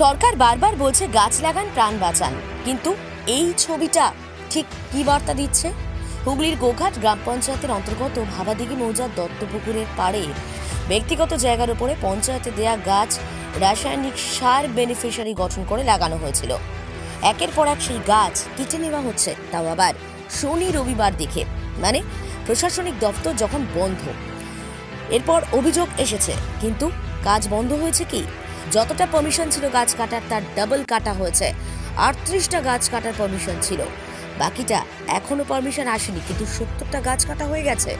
সরকার বারবার বলছে গাছ লাগান, প্রাণ বাঁচান। কিন্তু এই ছবিটা ঠিক কি বার্তা দিচ্ছে? হুগলির গোঘাট গ্রাম পঞ্চায়েতের অন্তর্গত ভাবাদিঘি মৌজার দত্তপুকুরের পাড়ে ব্যক্তিগত জায়গার উপরে পঞ্চায়েতে দেয়া গাছ রাসায়নিক সার বেনিফিশিয়ারি গঠন করে লাগানো হয়েছিল। একের পর এক সেই গাছ কেটে নেওয়া হচ্ছে। তাও আবার শনি রবিবার দেখে মানে প্রশাসনিক দপ্তর যখন বন্ধ, এরপর অভিযোগ এসেছে। কিন্তু কাজ বন্ধ হয়েছে কি? যতটা পারমিশন ছিল গাছ কাটার, তার ডাবল কাটা হয়েছে। আটত্রিশটা গাছ কাটার পারমিশন ছিল। বাকিটা এখনও পারমিশন আসেনি, কিন্তু সত্তরটা গাছ কাটা হয়ে গেছে।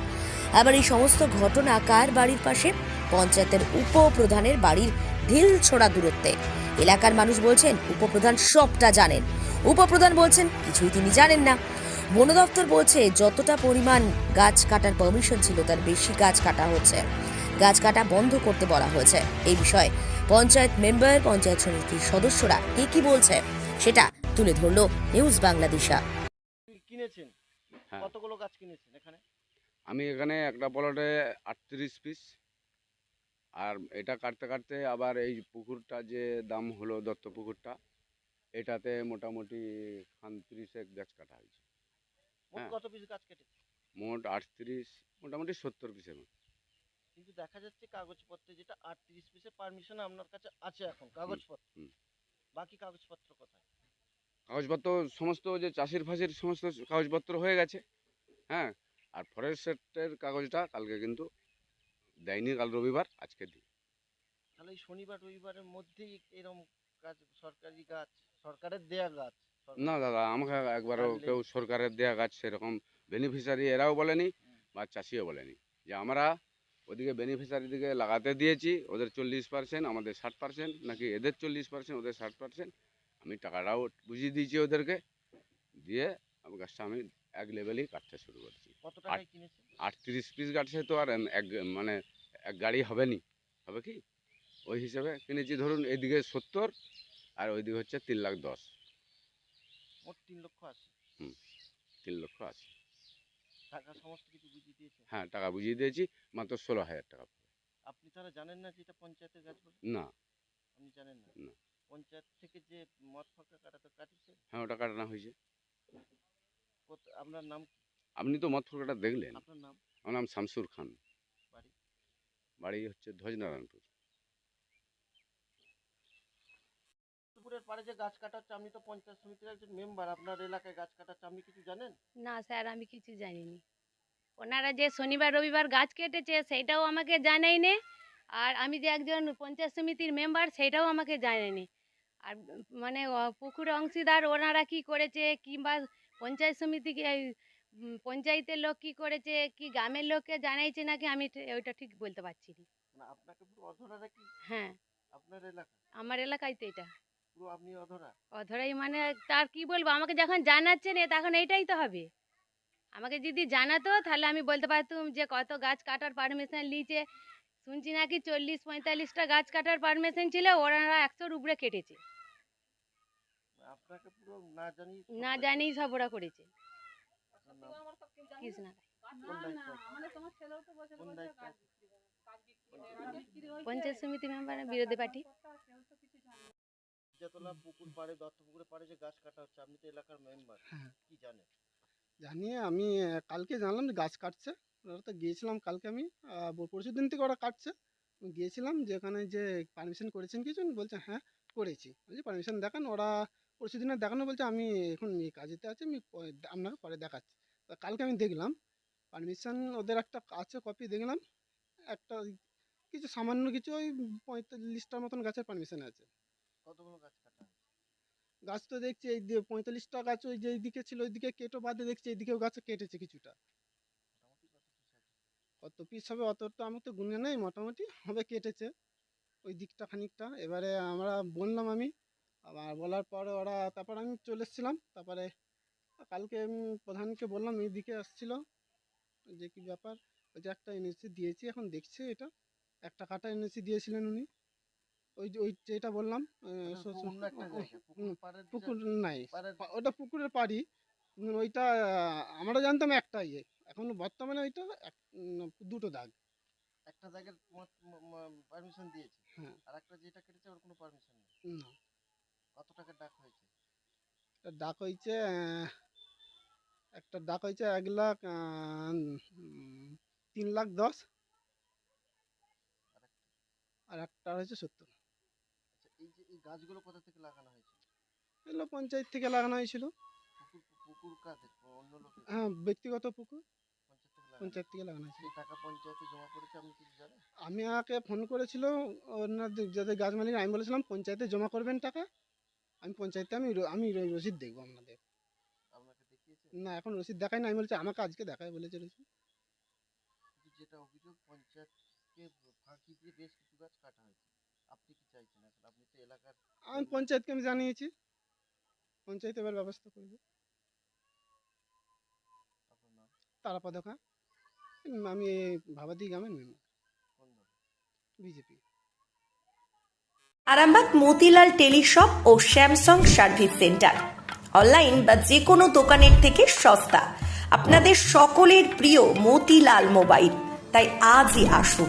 আবার এই সমস্ত ঘটনা কার বাড়ির পাশে? পঞ্চায়েতের উপপ্রধানের বাড়ির ঢিল ছোড়া দূরত্বে। এলাকার মানুষ বলছেন, উপপ্রধান সবটা জানেন। উপপ্রধান বলছেন, কিছুই তিনি জানেন না। বন দপ্তর বলছে, যতটা পরিমাণ গাছ কাটার পারমিশন ছিল, তার বেশি গাছ কাটা হচ্ছে। গাছ কাটা বন্ধ করতে বলা হয়েছে। এই বিষয়ে পঞ্চায়েত মেম্বার পঞ্চায়েত সমিতির সদস্যরা কে কি বলছে সেটা তুলে ধরলো নিউজ বাংলাদেশা কিনেছেন? হ্যাঁ। কতগুলো গাছ কিনেছেন এখানে? আমি এখানে একটা প্লটে আটত্রিশ পিস আর এটা কাটতে কাটতে আবার এই পুকুরটা যে দাম হলো দত্ত পুকুরটা এটাতে মোটামুটি খানত্রিশেক গাছ কাটা হয়েছে। মোট হ্যাঁ। কত পিস গাছ কেটেছে? মোট আটত্রিশ মোটামুটি সত্তর পিসের মতো। কিন্তু দেখা যাচ্ছে কাগজপত্রে যেটা আটত্রিশ পিসের পারমিশন আপনার কাছে আছে এখন কাগজপত্র। বাকি কাগজপত্র কোথায়? কাগজপত্র সমস্ত যে চাষির ফাঁসির সমস্ত কাগজপত্র হয়ে গেছে হ্যাঁ? আর ফরেস্টের কাগজটা কালকে কিন্তু দেয়নি কাল রবিবার আজকে দিই তাহলে এই শনিবার রবিবারের মধ্যেই এরকম গাছ সরকারি গাছ সরকারের দেয়া গাছ? না দাদা আমাকে একবারও কেউ সরকারের দেয়া গাছ সেরকম বেনিফিশিয়ারি এরাও বলেনি বা চাষিও বলেনি। যে আমরা ওদিকে বেনিফিশিয়ারি দিকে লাগাতে দিয়েছি ওদের চল্লিশ পার্সেন্ট আমাদের ষাট পার্সেন্ট নাকি এদের চল্লিশ পার্সেন্ট ওদের ষাট পার্সেন্ট আমি টাকাটাও বুঝিয়ে দিয়েছি ওদেরকে দিয়ে আমি গাছটা আমি এক লেভেলেই কাটতে শুরু করছি। আটত্রিশ পিস গাছে তো আর এক মানে এক গাড়ি হবে নি। হবে কি? ওই হিসাবে কিনেছি ধরুন এদিকে সত্তর আর ওইদিকে হচ্ছে তিন লাখ দশ। মোট তিন লক্ষ আছে। তিন লক্ষ আশি টাকা সমস্ত কিছু বুঝিয়ে দিয়েছেন? হ্যাঁ টাকা বুঝিয়ে দিয়েছি মাত্র ষোলো হাজার টাকা আপনি তারা জানেন না যে এটা পঞ্চায়েতের গাছ বলে? না। আপনি জানেন না? না। পঞ্চায়েত থেকে যে মদ ফাঁকা কাটাতে কাটিছে হ্যাঁ ওটা কাটানো হয়েছে। আপনার নাম আপনি তো মত ফুলকাটা দেখলেন। আপনার নাম? আমার নাম শামসুর খান। বাড়ি? বাড়ি হচ্ছে ধ্বজনারায়ণপুর। পুকুরের পাড়ে যে গাছ কাটা হচ্ছে আপনি তো পঞ্চায়েত সমিতির একজন মেম্বার আপনার এলাকায় গাছ কাটা হচ্ছে আপনি কিছু জানেন? না স্যার আমি কিছু জানিনি। ওনারা যে শনিবার রবিবার গাছ কেটেছে সেইটাও আমাকে জানায়নি। আর আমি যে একজন পঞ্চায়েত সমিতির মেম্বার সেটাও আমাকে জানায়নি। আর মানে পুকুরে অংশীদার ওনারা কি করেছে কিংবা পঞ্চায়েত সমিতিকে এই, পঞ্চায়েতের লোক কি করেছে কি গ্রামের লোককে জানাইছে নাকি আমি ওইটা ঠিক বলতে পারছি না। আপনাকে পুরো হ্যাঁ। আপনার এলাকা? আমার এলাকায় তো এটা। পুরো আপনি অধরা। অধরাই মানে তার কি বলব? আমাকে যখন জানাচ্ছে না তখন এইটাই তো হবে। আমাকে যদি জানাতো তাহলে আমি বলতে পারতাম যে কত গাছ কাটার পারমিশন নিয়েছে। শুনছি নাকি চল্লিশ পঁয়তাল্লিশটা গাছ কাটার পারমিশন ছিল ওনারা একশোর উপরে কেটেছে। আপনাকে পুরো না জানি না জানি সব ওরা করেছে। কৃষ্ণা আছে? পঞ্চায়েত সমিতি মেম্বার বিরোধী পার্টি? পুকুর পাড়ে দত্ত পুকুরের পাড়ে যে গাছ কাটা হচ্ছে আপনি তো এলাকার মেম্বার হ্যাঁ। কি জানেন? জানিয়ে আমি কালকে জানলাম যে গাছ কাটছে। ওরা তো গিয়েছিলাম কালকে আমি পরশু দিন থেকে ওরা কাটছে। গিয়েছিলাম যে ওখানে যে পারমিশন করেছেন কিছু বলছে হ্যাঁ করেছি। বলছি পারমিশন দেখান। ওরা পরশু দিনে দেখানো বলছে আমি এখন এই কাজেতে আছি আমি আপনাকে পরে দেখাচ্ছি। তা কালকে আমি দেখলাম পারমিশন ওদের একটা আছে কপি দেখলাম একটা কিছু সামান্য কিছু ওই পঁয়তাল্লিশটার মতন গাছের পারমিশন আছে। কতগুলো গাছ কাটা গাছ তো দেখছি এই যে পঁয়তাল্লিশটা গাছ ওই যে দিকে ছিল ওইদিকে কেটো বাদে দেখছি এইদিকেও গাছ কেটেছে কিছুটা। কত পিস হবে? অত তো আমি তো গুনে নেই মোটামুটি হবে কেটেছে। ওই দিকটা খানিকটা এবারে আমরা বললাম আমি আবার বলার পরে ওরা তারপর আমি চলে এসেছিলাম তারপরে কালকে প্রধানকে বললাম এই দিকে আসছিল। যে কি ব্যাপার? ওই যে একটা এনএসি দিয়েছি এখন দেখছি এটা। একটা কাটা এনএসি দিয়েছিলেন উনি। ওই যে ওই যেটা বললাম পুকুর নাই। ওটা পুকুরের পাড়ি। ওইটা আমরা জানতাম একটাই এখন বর্তমানে ওইটা দুটো দাগ। একটা জায়গার পারমিশন দিয়েছে। হ্যাঁ। আর একটা যেটা কেটেছে ওর কোনো পারমিশন নেই। না। একটা ডাক হয়েছে আহ, একটা ডাক হয়েছে এক লাখ তিন লাখ দশ। আর একটা হয়েছে সত্তর। এই গাছগুলো কোথা থেকে লাগানো হয়েছে? এগুলো পঞ্চায়েত থেকে লাগানো হয়েছিল। পুকুর কাদের? অন্য লোকের? হ্যাঁ ব্যক্তিগত পুকুর। পঞ্চায়েত থেকে লাগানো হয়েছিল। টাকা পঞ্চায়েতে জমা করেছে আপনি কি জানেন? আমি আগে ফোন করেছিল ওনাদের যাদের গাছ মালিক আমি বলেছিলাম পঞ্চায়েতে জমা করবেন টাকা। আমি পঞ্চায়েতে আমি আমি রসিদ দেখব আপনাদের। আপনাকে দেখিয়েছে? না এখন রসিদ দেখাই না আমি বলছি আমাকে আজকে দেখায় বলেছে রসিদ। যেটা অভিযোগ পঞ্চায়েতকে ফাঁকি দিয়ে বেশ কিছু গাছ কাটা হয়েছে। আপনি কি চাইছেন? এখন আপনি তো এলাকার আমি পঞ্চায়েতকে আমি জানিয়েছি। পঞ্চায়েত এবার ব্যবস্থা করবে। আপনার নাম? আমি ভাবাদি গ্রামের member. BJP. Arambagh Motilal Teleshop ও স্যামসাং সার্ভিস সেন্টার। অনলাইন বা যে কোনো দোকানের থেকে সস্তা। আপনাদের সকলের প্রিয় মতিলাল মোবাইল। তাই আজই আসুন।